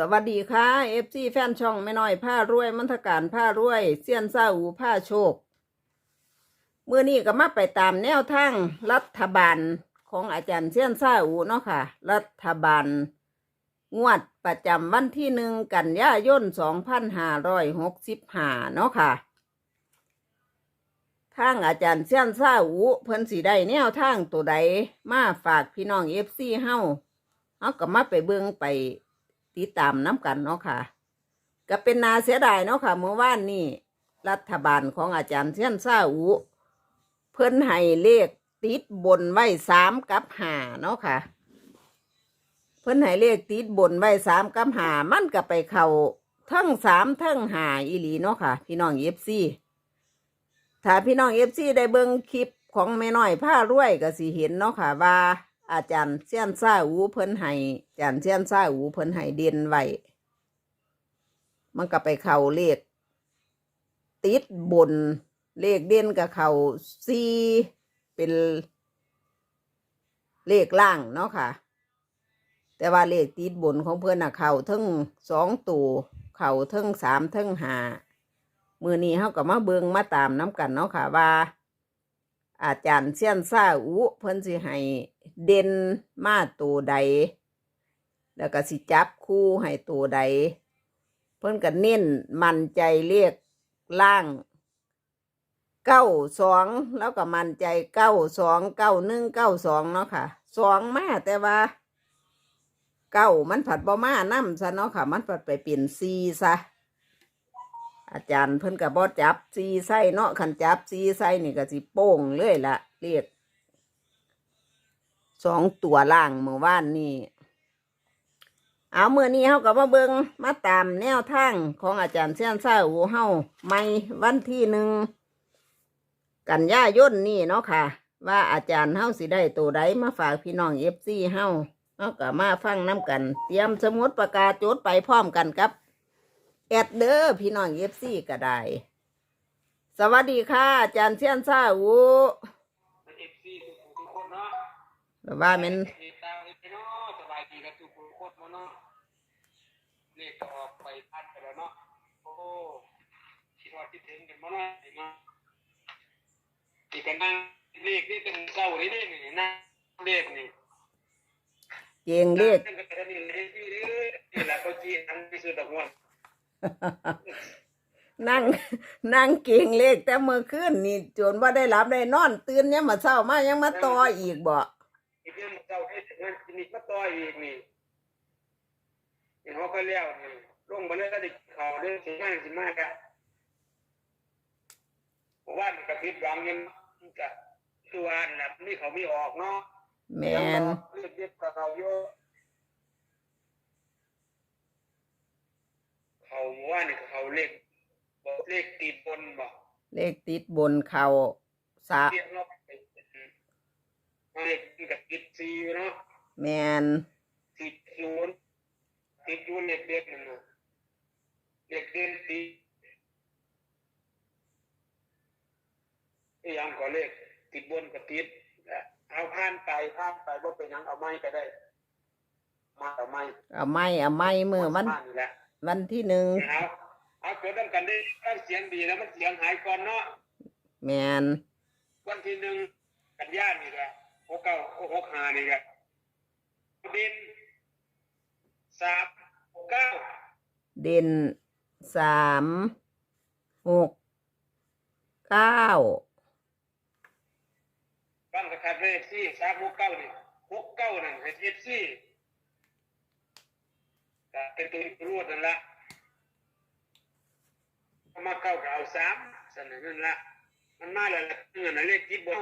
สวัสดีค่ะเอฟซีแฟนช่องแม่น้อยผ้ารวยมันทการผ้ารวยเซียนซาอูผ้าโชคเมื่อนี้ก็มาไปตามแนวทางรัฐบาลของอาจารย์เซียนซาอูเนาะค่ะ รัฐบาล งวดประจำวันที่หนึ่งกันยายนสองพันห้าร้อยหกสิบห้าเนาะค่ะทางอาจารย์เซียนซาอูเพิ่นสีได้แนวทางตัวใดมาฝากพี่น้องเอฟซีเฮาเอาก็มาไปเบิ่งไป ติดตามน้ำกันเนาะค่ะ ก็เป็นนาเสียดายเนาะค่ะ เมื่อวานนี้รัฐบาลของอาจารย์เซียนซาอูเพิ่นให้เลขติดบนไว้สามกับหาเนาะค่ะ เพิ่นให้เลขติดบนไว้สามกับหามันก็ไปเข้าทั้งสามทั้งหาอีหลีเนาะค่ะ พี่น้องเอฟซีถ้าพี่น้องเอฟซีได้เบิ่งคลิปของแม่น้อยผ้ารวยก็สิเห็นเนาะค่ะว่า อาจารย์เซียนซ่าอูเพิ่นให้อาจารย์เซียนซ่าอูเพิ่นให้เด่นไว้มันก็ไปเข้าเลข ติดบนเลขเด่นกับเข่าซีเป็นเลขล่างเนาะค่ะ แต่ว่าเลขติดบนของเพื่อนน่ะเข่าทั้งสองตัวเข่าทั้งสามทั้งหามือนี้เขาก็มาเบิงมาตามน้ำกันเนาะค่ะว่า อาจารย์เซียนซ่าอุเพิ่นสิให้ เด่นมาตัวใด แล้วก็สิจับคู่ให้ตัวใด เพิ่นก็เน้นมั่นใจเรียกล่างเก้าสองแล้วก็มั่นใจเก้าสองเก้าหนึ่งเก้าสองเนาะค่ะสองมาแต่ว่าเก้ามันผัดบ่มานํซะเนาะค่ะ มันผัดไปเปลี่ยนซีซะอาจารย์เพิ่นก็บ,บ่จับซีไส้เนาะคันจับซีไส้นี่ก็สิโป้งเลยละเรียก สองตัวล่างเมื่อวานนี่เอาเมื่อนี้เฮาก็มาเบิงมาตามแนวทางของอาจารย์เซียนซ่าอูเฮาไม่วันที่หนึ่งกันยายนนี่เนาะค่ะ ว่าอาจารย์เฮาสิได้ตัวใดมาฝากพี่น้องเอฟซีเฮาเฮาก็มาฟังน้กัน เตรียมสมุดประกาศจดไปพร้อมกันครับแอดเด้อพี่น้องเอฟซีก็ได้ สวัสดีค่ะ อาจารย์เชียนซ่าอู แบบว่าแมันติดตามเนาะสบายดีกับทุกคนเนาะเลขออกไปพันไปแล้วเนาะโอ้คิดว่าคิดถึงกันมาเนาะมาตีกันนั่งเลขนี่เป็นเก้านี่เลขนี่นะเลขนี่เจงเลขนั่นก็เป็นนี่เลขที่นี่แหละก็จีอันที่สุดดอกมวนนั่งนั่งเก่งเลขแต่เมื่อคืนนี่จนว่าได้รับได้นอน ตื่นเนี่ยามมาเช้ามายังมาต่ออีกบ่ อีกเรื่องเก้าที่งานคลินิกมาต่อยอีกนี่เห็นเขาก็เลี้ยวนี่ลงมาเลยก็ได้ข่าวเรื่องสิมาสิมากันผมว่ามันกระพริบหวังยังมันจะคือว่าน่ะนี่เขาไม่ออกเนาะแมนเรียกเรียกกับเขาโยเขาว่านี่เขาเลขบอกเลขติดบนบอกเลขติดบนเขาสาเรียกเราไป เลขติดกับติดซีเนาะแมนติดศูนย์ติดศูนย์เลขเด็กนั่นน่ะเลขเด่นติดไอ้ยังก็เลขติดบนกับติดเอาผ่านไปผ่านไปว่าเป็นหยังเอาไม้ก็ได้ มาเอาไม้เอาไม้เอาไม้มือมันบ้านนี่แหละวันที่หนึ่งเอาเอาเกิดต้องกันได้ตั้งเสียงดีแล้วมันเสียงหายก่อนเนาะแมนวันที่หนึ่งกันยานี่แหละ หกเก้าหกห้านี่แหละเด่นสามหกเก้าเด่นสามหกเก้าฟังกระทัดเลขสี่สามหกเก้านี่หกเก้านั่นเฮ็ดสี่ก็เป็นตัวรวดนั่นละเอามาเก้าก็เอาสามสนนนั่นละมันมาแล้วละเงินนะเลขที่บน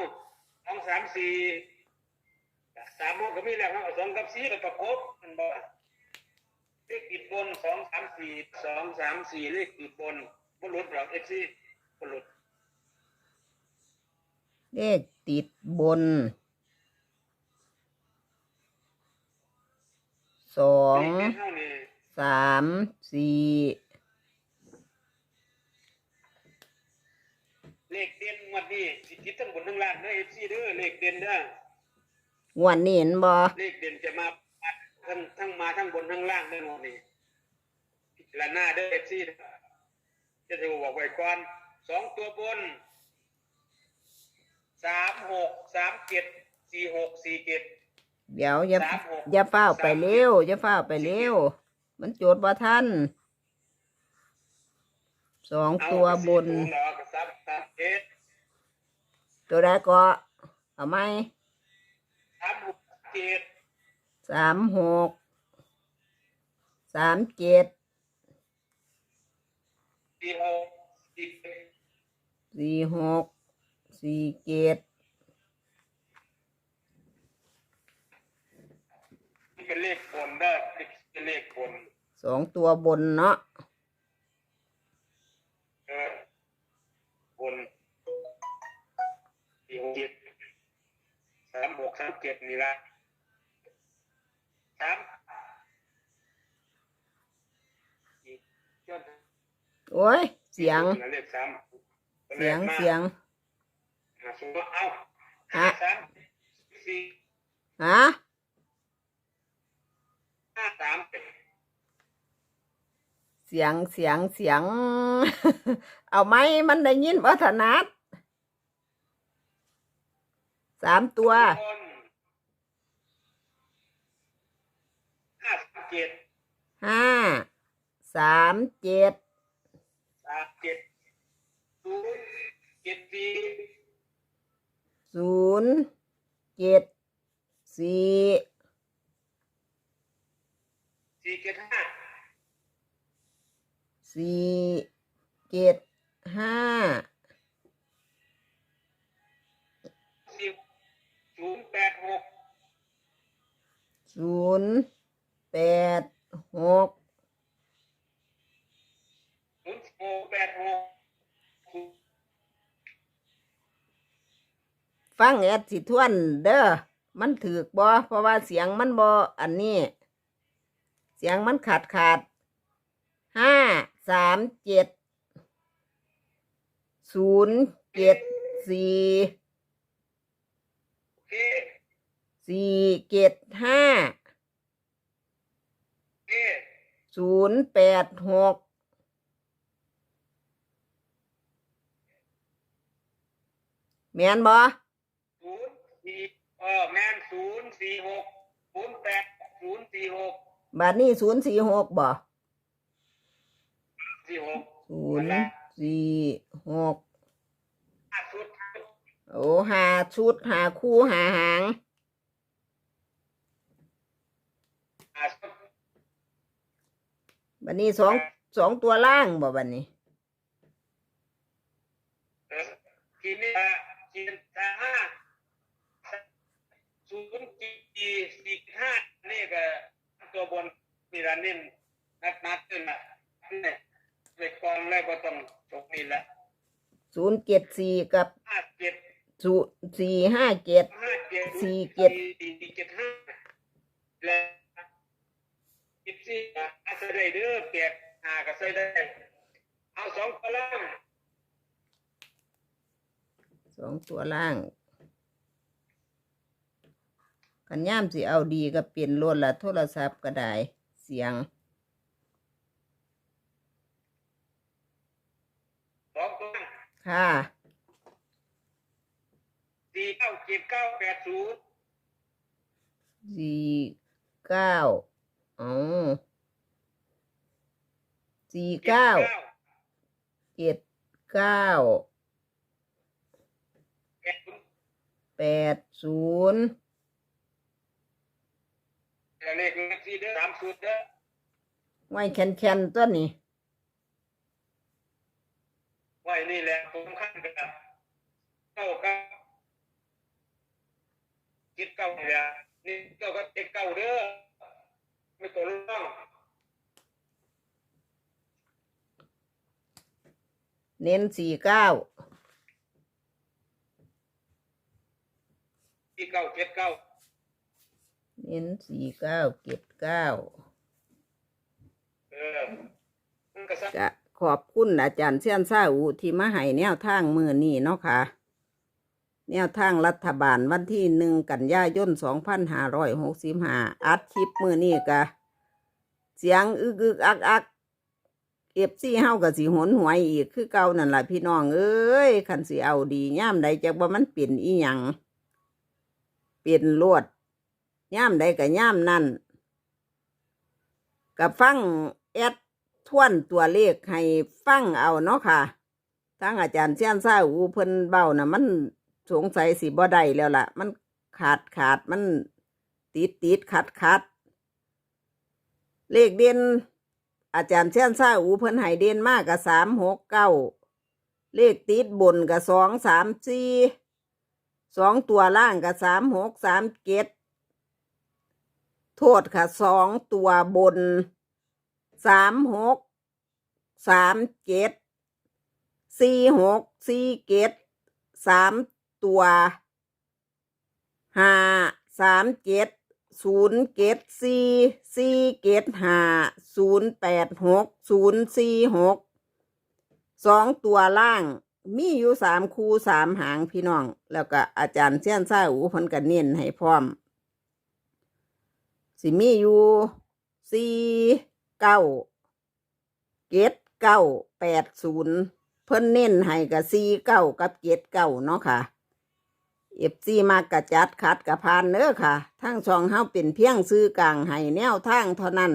สองสามสี่ สามหกก็มีแล้วเอาสองกับสี่ก็ประกบมันบอกเลขติดบนสองสามสี่สองสามสี่เลขติดบนบนรถเราเอฟซีบนรถเลขติดบนสองเลขเท่านี้สามสี่เลขเด่นงวันนี้สิคิดทั้งบนทั้งล่างเด้อเอฟซีเด้อเลขเด่นเด้อ งวดนี้เห็นบ่เลขเด่นจะมาทั้งทั้งมาทั้งบนทั้งล่างเด้องวันนี้ละหน้าเด้อเอฟซีจะถูกบอกไว้ก่อนสองตัวบนสามหกสามเจ็ดสี่หกสี่เจ็ดเดี๋ยวอย่าสามหกอย่าเฝ้าวไปสามเร็วอย่าเฝ้าวไปเร็ว มันโจทย์บ่ทันสองตัวบนเอาสี่ตัวเหรอสามสามเจ็ดตัวใดก็เอาไหมสามหก เจ็ดสามหกสามเจ็ดสี่หกสี่เจ็ดสี่หกสี่เจ็ดนี่เป็นเลขบนได้เป็นเลขบนสองตัวบนเนาะเออบนสี่หกเจ็ดสามหกสามเจ็ดนี่ละสามอีกยอด โอ้ย เสียง เลขสามเสียง เสียงหาสูงเอาฮะสามสี่ฮะห้าสามเจ็ดเสียง เสียง เสียง เอาไหมมันได้ยินวัฒนัดสามตัวคนห้าสามเจ็ดห้า สามเจ็ดศูนย์เจ็ดสี่ศูนย์เจ็ดสี่สี่เจ็ดห้าสี่เจ็ดห้าสิบศูนย์แปดหกศูนย์แปดหก ศูนหกแปดหกฟังแอดสิทวนเด้อมันถือกบ่เพราะว่าเสียงมันบ่อันนี้ เสียงมันขาดขาดห้าสามเจ็ดศูนย์เจ็ดสี่สี่เจ็ดห้าศูนย์แปดหก แม่นบ่ศูนย์สี่เออแมนศูนย์สี่หกศูนย์แปดศูนย์สี่หกบัดนี้ศูนย์สี่หกบ่สี่หกศูนย์สี่หกห้าชุดโอ้หาชุดหาคู่หาหางห้าชุดบัดนี้สองสองตัวล่างบ่บัดนี้เออทีนี้ อะทีนสามห้าศูนย์จีสี่ห้านี่ก็ตัวบนมีร้านนิ่นักนัดขึ้นละนี่เลขกองแรกก็ต้องตรงนี้ละศูนย์เจ็ดสี่กับห้าเจ็ดศูนย์สี่ห้าเจ็ดห้าเจ็ดสี่เจ็ดสี่เจ็ดห้าและสิบสี่อะอาศัยได้เด้อเปียกหาก็ใส่ได้ เอาสองตัวล่าง ส องตัวล่างขันย่ามสิเอาดีก็เปลี่ยนรถละโทรศัพท์ก็ได้เสียงสองตัวล่างค่ะสี่เก้าเจ็ดเก้าแปดศูนย์สี่เก้าอ๋อสี่เก้าเจ็ดเก้า แปดศูนย์ แปดศูนย์เลขเลขสี่เด้อสามศูนย์เด้อไว้แคนแคนๆตัวนี้ไว้นี่แหละสำคัญกันเก้าเก้าเจ็ดเก้านี่แหละนี่เก้าก็เจ็ดเก้าเด้อไม่ตัวร่องเน้นสี่เก้า สี่เก้าเจ็ดเก้าเน้นสี่เก้าเจ็ดเก้าเออมันก็สักจะขอบคุณอาจารย์เชียนซาอูที่มาให้แนวทางมือนี้เนาะค่ะ แนวทางรัฐบาลวันที่หนึ่งกันยายนสองพันห้าร้อยหกสิบห้าอัดคลิปมือนี้กะ เสียงอึกอึกอักอักเอฟซีเฮาก็สิหนหวยอีกคือเก่านั่นล่ะพี่น้องเอ้ยคันสิเอาดีย่ามใดจักว่ามันเปลี่ยนอีหยัง เปลี่ยนลวดย่ามใดก็ย่ามนั่นกับฟังแอดทวนตัวเลขให้ฟังเอาเนาะค่ะ ทั้งอาจารย์เชียนซ่าอูเพิ่นเบ้านะมันสงสัยสิบ่ได้แล้วล่ะ มันขาดขาดมันติดติดขัดขัดเลขเด่นอาจารย์เชียนซ่าอูเพิ่นให้เด่นมากกับสามหกเก้าเลขติดบนกับสองสามสี่ สองตัวล่างกับสามหกสามเกตโทษค่ะสองตัวบนสามหกสามเจ็ดสี่หกสี่เกตสามตัวห้าสามเจ็ดศูนย์เกตสี่สี่เกตห้าศูนย์แปดหกศูนย์สี่หกสองตัวล่าง มีอยู่สามคู่สามหางพี่น้อง แล้วก็อาจารย์เชียนซ่าอูเพันกันเน้นให้พร้อม สิมีอยู่สี่เก้าเกตเก้าแปดศูนย์เพิ่นเน้นให้กับสี่เก้ากับเกตเก้าเนาะค่ะเอฟซีมากระจัดขัดกระพานเน้อค่ะ ทั้งช่องเฮาเป็นเพียงซื้อกลางให้แนวทางเท่านั้น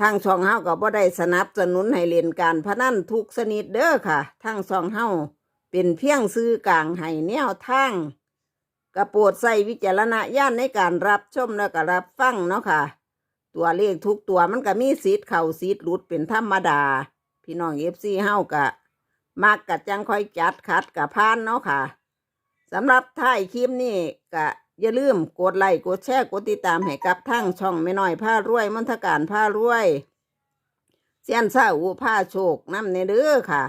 ทางช่องเฮาก็บ่ได้สนับสนุนให้เล่นการพนันทุกชนิดเด้อค่ะ ทางช่องเฮาเป็นเพียงซื้อกลางให้แนวทางกระโปรดใส่วิจารณญาณในการรับชมและก็รับฟังเนาะค่ะ ตัวเลขทุกตัวมันก็มีสิทธิ์เข้าสิทธิ์หลุดเป็นธรรมดา พี่น้องเอฟซีเฮากะมักกะจังค่อยจัดขัดกะพานเนาะค่ะสำหรับท้ายคลิปนี้ก็ อย่าลืมกดไลค์กดแชร์กดติดตามให้กับทั้งช่องไม่น้อยผ้ารวยมนทการผ้ารวยเซียนซาอูผ้าโชคน้ำในเด้อค่ะ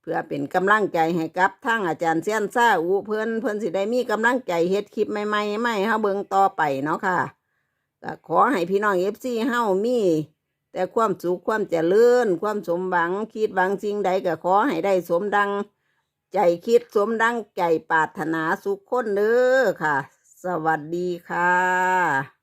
เพื่อเป็นกำลังใจให้กับทั้งอาจารย์เซียนซาอูเพิ่นเพิ่นสิได้มีกำลังใจเฮ็ดคลิปใหม่ๆใหม่เฮาเบิ่งต่อไปเนาะค่ะก็ขอให้พี่น้องเอฟซีเฮามี แต่ความสุขความเจริญความสมหวังคิดหวังสิ่งใดก็ขอให้ได้สมดัง ใจคิดสมดังใจปรารถนาสุขคนเด้อค่ะ สวัสดีค่ะ